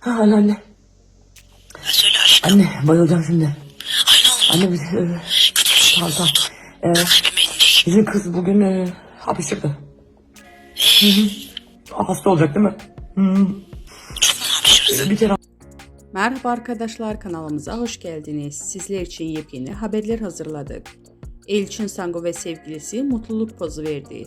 Ha, anne anne. Ha, söyle aşkım. Anne bayılacağım şimdi. Ay ne oldu? Anne biz... E, Kötü bir şey mi tamam, oldu? E, bizim kız bugün e, hapis çıktı. Hı hı. Hasta olacak değil mi? Hı hı. Çok mu hapşırırsın? Bir kere Merhaba arkadaşlar kanalımıza hoş geldiniz. Sizler için yepyeni haberler hazırladık. Elçin Sango ve sevgilisi mutluluk pozu verdi.